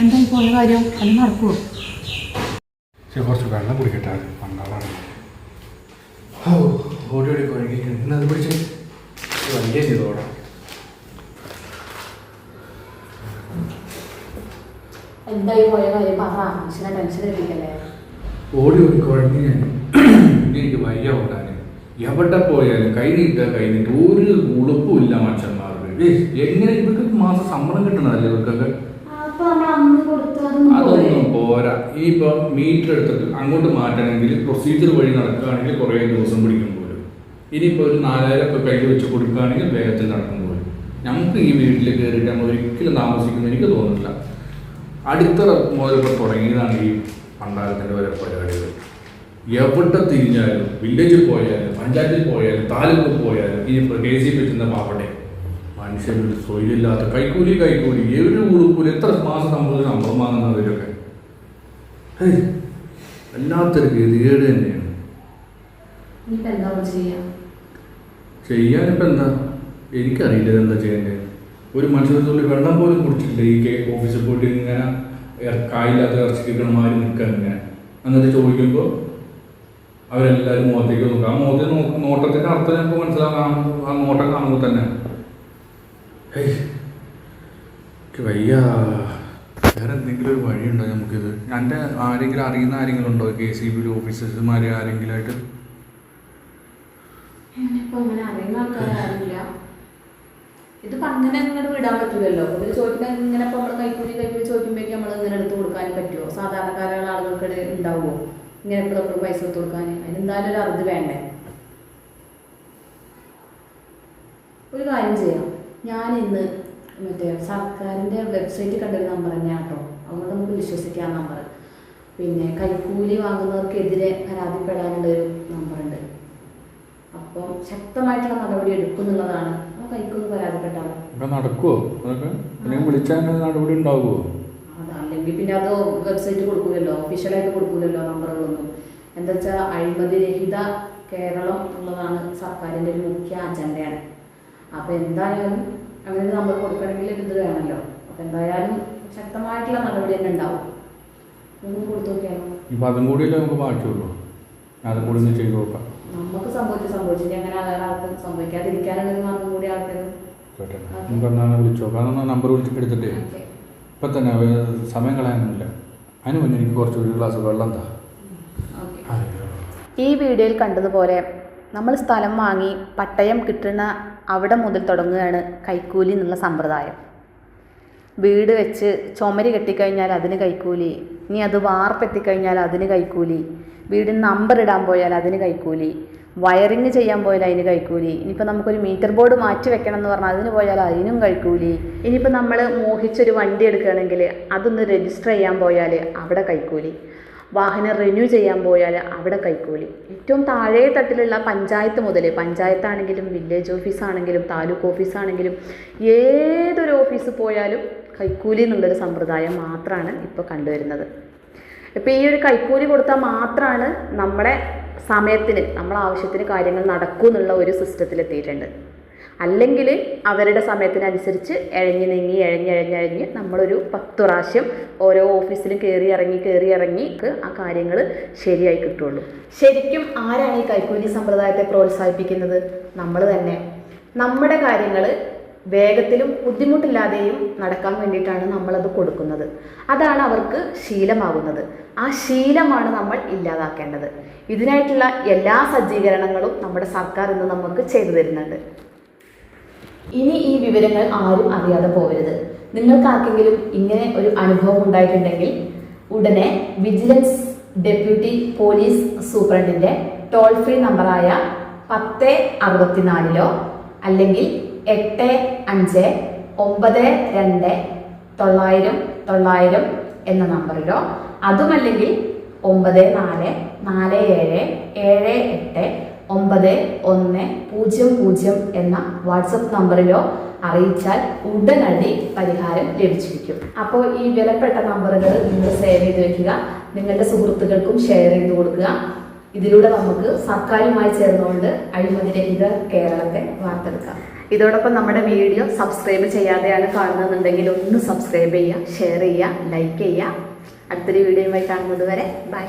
എന്തായി പോയ കാര്യം? അത് നടക്കുമോ കുറച്ച് വെള്ളം കുടിക്കട്ടെ. പണ്ടാളാണ് ഓടി ഓടി കുഴങ്ങിക്കുന്നു ഇന്നത് പിടിച്ച് വലിയ ചെയ്തോടാ. എന്തായി പോയ കാര്യം പറ. മനുഷ്യനെ ടെൻഷൻ എടുപ്പിക്കല്ലേ ഓടി ഓടി കുഴങ്ങി ഞാൻ. എനിക്ക് വയ്യ ഓടാൻ എവിടെ പോയാലും കൈ നീട്ടുക കൈ നീട്ടുക ഒരു ഉളുപ്പുമില്ല മനുഷ്യന്മാർക്ക് എങ്ങനെ ഇവർക്ക് മാസം ശമ്പളം കിട്ടണതല്ലേ ഇവർക്കൊക്കെ? അതൊന്നും പോരെ? ഇനിയിപ്പോൾ മീറ്റർ എടുത്തിട്ട് അങ്ങോട്ട് മാറ്റണമെങ്കിൽ പ്രൊസീജിയർ വഴി നടക്കുകയാണെങ്കിൽ കുറേ ദിവസം പിടിക്കും പോലും. ഇനിയിപ്പോൾ ഒരു നാലായിരം ഒക്കെ കയ്യിൽ വെച്ച് കൊടുക്കുകയാണെങ്കിൽ വേഗത്തിൽ നടക്കും പോലും. നമുക്ക് ഈ വീട്ടിൽ കയറിയിട്ട് നമ്മൾ ഒരിക്കലും താമസിക്കുന്നു എനിക്ക് തോന്നുന്നില്ല. അടിത്തറ മുതലൊക്കെ തുടങ്ങിയതാണ് ഈ പണ്ടാരത്തിന്റെ ഓരോ പരിപാടികൾ. എവിടെ തിരിഞ്ഞാലും വില്ലേജിൽ പോയാലും പഞ്ചായത്തിൽ പോയാലും താലൂക്കിൽ പോയാലും സി പറ്റുന്ന പാവട്ടെ മനുഷ്യരുടെ തൊഴിലില്ലാത്ത കൈക്കൂലി കൈക്കൂലി. ഒരു ഉളുക്കൂലി എത്ര മാസം നമ്മൾ ശമ്പളം വാങ്ങുന്നവരൊക്കെ വല്ലാത്തൊരു ഗതികേട് തന്നെയാണ്. ചെയ്യാനിപ്പോൾ എന്താ എനിക്കറിയില്ല എന്താ ചെയ്യേണ്ടത്. ഒരു മനുഷ്യരെ തുള്ളി വെള്ളം പോലും കുടിച്ചിട്ടില്ല. ഈ കെ ഓഫീസിൽ പോയിട്ട് ഇങ്ങനെ കായില്ലാത്ത ഇറച്ചിക്കണമാര് നിൽക്കാൻ ഇങ്ങനെ. എന്നിട്ട് ചോദിക്കുമ്പോൾ അവരെല്ലാവരും മുഖത്തേക്ക് നോക്കുക ആ മുഖത്തേക്ക് നോക്കുക നോട്ടത്തിന്റെ അർത്ഥം ഞങ്ങൾക്ക് മനസ്സിലാക്കാം ആ നോട്ടം കാണുമ്പോൾ തന്നെ എനിക്ക് വയ്യ. വേറെ എന്തെങ്കിലും ഒരു വഴിയുണ്ടോ നമുക്കിത്? എന്റെ ആരെങ്കിലും അറിയുന്ന ആരെങ്കിലും ഉണ്ടോ കെ സി ബി ഓഫീസേഴ്സുമാർ ആരെങ്കിലും ആയിട്ട് ഇത് അങ്ങനെ അങ്ങോട്ട് വിടാൻ പറ്റില്ലല്ലോ ഇവർ ചോദിക്കാൻ ഇങ്ങനെ ഇപ്പൊ നമ്മൾ കൈക്കൂലി കൈക്കൂലി ചോദിക്കുമ്പോഴേക്കും നമ്മൾ ഇങ്ങനെ എടുത്ത് കൊടുക്കാൻ പറ്റുമോ സാധാരണക്കാരായ ആളുകൾക്ക് ഉണ്ടാവുമോ ഇങ്ങനെ എപ്പോഴും എപ്പോഴും പൈസ കൊടുത്ത് കൊടുക്കാൻ അതിനെന്തായാലും ഒരു അറുത് വേണ്ടേ? ഒരു കാര്യം ചെയ്യാം. ഞാൻ ഇന്ന് മറ്റേ സർക്കാരിന്റെ വെബ്സൈറ്റ് കണ്ടൊരു നമ്പർ തന്നെയാണ് കേട്ടോ അതുകൊണ്ട് നമുക്ക് വിശ്വസിക്കാം നമ്പർ പിന്നെ കൈക്കൂലി വാങ്ങുന്നവർക്കെതിരെ പരാതിപ്പെടാനുള്ള ഒരു നമ്പറുണ്ട് അപ്പോൾ ശക്തമായിട്ടുള്ള നടപടി എടുക്കുന്നുള്ളതാണ്. ആ കൈക്കൂലി പരാതിപ്പെട്ടാൽ അതൊക്കെ അല്ലെങ്കിൽ വിളിച്ചാൽ നടപടി ഉണ്ടാവുമോ അതല്ലെങ്കിൽ പിന്നെ അത് വെബ്സൈറ്റ് കൊടുക്കൂലല്ലോ? ഒഫീഷ്യലായിട്ട് കൊടുക്കൂലല്ലോ നമ്പറുകളൊന്നും. എന്താ വെച്ചാൽ അഴിമതി രഹിത കേരളം എന്നുള്ളതാണ് സർക്കാരിന്റെ ഒരു മുഖ്യ അജണ്ടയാണ് അപ്പോൾ എന്തായാലും അങ്ങനെ നമ്മൾ നമ്പർ കൊടുക്കണമെങ്കിൽ എന്ത് ഇത് വേണമല്ലോ. അപ്പോൾ എന്തായാലും ശക്തമായിട്ടുള്ള നടപടി തന്നെ ഉണ്ടാവും. ഒന്നും കൊടുത്തു നോക്കിയാലോ? ഇപ്പൊ അതും കൂടിയല്ലേ നമുക്ക് ബാക്കിയുള്ളൂ? അതും കൂടി ഒന്ന് ചെയ്തു നോക്കാം. നമുക്ക് സംഭവിച്ചു സംഭവിച്ചില്ല അങ്ങനെ വേറെ ആർക്കും സംഭവിക്കാതിരിക്കാനുള്ള ഒരു മാർഗം കൂടി ആൾക്കാർ കേട്ടോ വിളിച്ചു? നോക്കാം നമ്പർ വിളിച്ചിട്ട് എടുത്തിട്ടേ. തന്നെ സമയം കളയാനൊന്നുമില്ല. അതിന് മുന്നേ എനിക്ക് കുറച്ച് ഒരു ഗ്ലാസ് വെള്ളം താ. ഓക്കെ. ഈ വീഡിയോയിൽ കണ്ടതുപോലെ നമ്മൾ സ്ഥലം വാങ്ങി പട്ടയം കിട്ടുന്ന അവിടെ മുതൽ തുടങ്ങുകയാണ് കൈക്കൂലി എന്നുള്ള സമ്പ്രദായം. വീട് വെച്ച് ചുമര് കെട്ടിക്കഴിഞ്ഞാൽ അതിന് കൈക്കൂലി ഇനി അത് വാർപ്പെത്തിക്കഴിഞ്ഞാൽ അതിന് കൈക്കൂലി വീടിന് നമ്പർ ഇടാൻ പോയാൽ അതിന് കൈക്കൂലി വയറിങ് ചെയ്യാൻ പോയാൽ അതിന് കൈക്കൂലി ഇനിയിപ്പോൾ നമുക്കൊരു മീറ്റർ ബോർഡ് മാറ്റി വെക്കണം എന്ന് പറഞ്ഞാൽ അതിന് പോയാൽ അതിനും കൈക്കൂലി ഇനിയിപ്പോൾ നമ്മൾ മോഹിച്ചൊരു വണ്ടി എടുക്കുകയാണെങ്കിൽ അതൊന്ന് രജിസ്റ്റർ ചെയ്യാൻ പോയാൽ അവിടെ കൈക്കൂലി. വാഹനം റിന്യൂ ചെയ്യാൻ പോയാൽ അവിടെ കൈക്കൂലി. ഏറ്റവും താഴെ തട്ടിലുള്ള പഞ്ചായത്ത് മുതൽ പഞ്ചായത്താണെങ്കിലും വില്ലേജ് ഓഫീസാണെങ്കിലും താലൂക്ക് ഓഫീസാണെങ്കിലും ഏതൊരു ഓഫീസ് പോയാലും കൈക്കൂലി എന്നുള്ളൊരു സമ്പ്രദായം മാത്രമാണ് ഇപ്പോൾ കണ്ടുവരുന്നത്. ഇപ്പോൾ ഈ ഒരു കൈക്കൂലി കൊടുത്താൽ മാത്രമാണ് നമ്മുടെ സമയത്തിന് നമ്മളാവശ്യത്തിന് കാര്യങ്ങൾ നടക്കൂ എന്നുള്ള ഒരു സിസ്റ്റത്തിലെത്തിയിട്ടുണ്ട് അല്ലെങ്കിൽ അവരുടെ സമയത്തിനനുസരിച്ച് എഴഞ്ഞ് നീങ്ങി എഴഞ്ഞെഴഞ്ഞെഴഞ്ഞ് നമ്മളൊരു പത്ത് പ്രാവശ്യം ഓരോ ഓഫീസിലും കയറി ഇറങ്ങി കയറി ഇറങ്ങി ആ കാര്യങ്ങൾ ശരിയായി കിട്ടുള്ളൂ. ശരിക്കും ആരാണ് ഈ കൈക്കൂലി സമ്പ്രദായത്തെ പ്രോത്സാഹിപ്പിക്കുന്നത്? നമ്മൾ തന്നെ. നമ്മുടെ കാര്യങ്ങൾ വേഗത്തിലും ബുദ്ധിമുട്ടില്ലാതെയും നടക്കാൻ വേണ്ടിയിട്ടാണ് നമ്മളത് കൊടുക്കുന്നത്. അതാണ് അവർക്ക് ശീലമാകുന്നത്. ആ ശീലമാണ് നമ്മൾ ഇല്ലാതാക്കേണ്ടത്. ഇതിനായിട്ടുള്ള എല്ലാ സജ്ജീകരണങ്ങളും നമ്മുടെ സർക്കാർ ഇന്ന് നമുക്ക് ചെയ്തു തരുന്നുണ്ട്. ഇനി ഈ വിവരങ്ങൾ ആരും അറിയാതെ പോകരുത് നിങ്ങൾക്ക് ആർക്കെങ്കിലും ഇങ്ങനെ ഒരു അനുഭവം ഉണ്ടായിട്ടുണ്ടെങ്കിൽ ഉടനെ വിജിലൻസ് ഡെപ്യൂട്ടി പോലീസ് സൂപ്രണ്ടിന്റെ ടോൾ ഫ്രീ നമ്പറായ പത്ത് അറുപത്തിനാലിലോ അല്ലെങ്കിൽ എട്ട് അഞ്ച് ഒമ്പത് രണ്ട് തൊള്ളായിരം തൊള്ളായിരം എന്ന നമ്പറിലോ അതുമല്ലെങ്കിൽ ഒമ്പത് നാല് നാല് ഏഴ് ഏഴ് എട്ട് ഒമ്പത് ഒന്ന് പൂജ്യം പൂജ്യം എന്ന വാട്സപ്പ് നമ്പറിലോ അറിയിച്ചാൽ ഉടനടി പരിഹാരം ലഭിച്ചിരിക്കും. അപ്പോൾ ഈ വിലപ്പെട്ട നമ്പറുകൾ നിങ്ങൾ സേവ് ചെയ്ത് വെക്കുക. നിങ്ങളുടെ സുഹൃത്തുക്കൾക്കും ഷെയർ ചെയ്ത് കൊടുക്കുക. ഇതിലൂടെ നമുക്ക് സർക്കാരുമായി ചേർന്നുകൊണ്ട് അഴിമതിരഹിത കേരളത്തെ വാർത്തെടുക്കാം. ഇതോടൊപ്പം നമ്മുടെ വീഡിയോ സബ്സ്ക്രൈബ് ചെയ്യാതെയാണ് കാണുന്നതെന്നുണ്ടെങ്കിൽ ഒന്ന് സബ്സ്ക്രൈബ് ചെയ്യുക ഷെയർ ചെയ്യുക ലൈക്ക് ചെയ്യുക. അടുത്തൊരു വീഡിയോയുമായി കാണുന്നത് വരെ ബൈ.